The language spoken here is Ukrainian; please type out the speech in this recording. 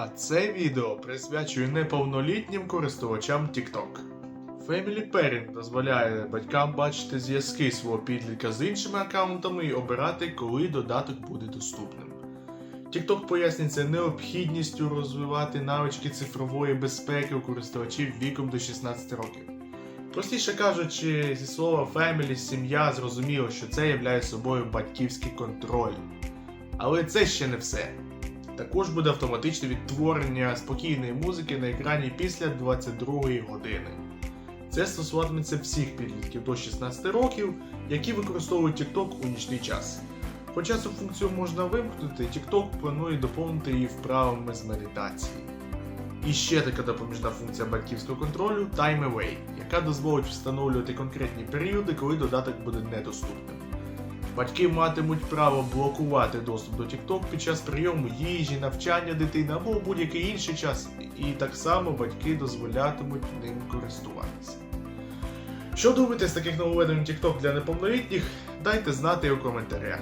А це відео присвячую неповнолітнім користувачам TikTok. Family Pairing дозволяє батькам бачити зв'язки свого підлітка з іншими аккаунтами і обирати, коли додаток буде доступним. TikTok пояснюється необхідністю розвивати навички цифрової безпеки у користувачів віком до 16 років. Простіше кажучи, зі слова family, сім'я зрозуміло, що це являє собою батьківський контроль. Але це ще не все. Також буде автоматичне відтворення спокійної музики на екрані після 22 години. Це стосуватиметься всіх підлітків до 16 років, які використовують TikTok у нічний час. Хоча цю функцію можна вимкнути, TikTok планує доповнити її вправами з медитації. І ще така допоміжна функція батьківського контролю Time Away, яка дозволить встановлювати конкретні періоди, коли додаток буде недоступним. Батьки матимуть право блокувати доступ до TikTok під час прийому їжі, навчання дитини або у будь-який інший час, і так само батьки дозволятимуть ним користуватися. Що думаєте з таких нововведень TikTok для неповнолітніх? Дайте знати у коментарях.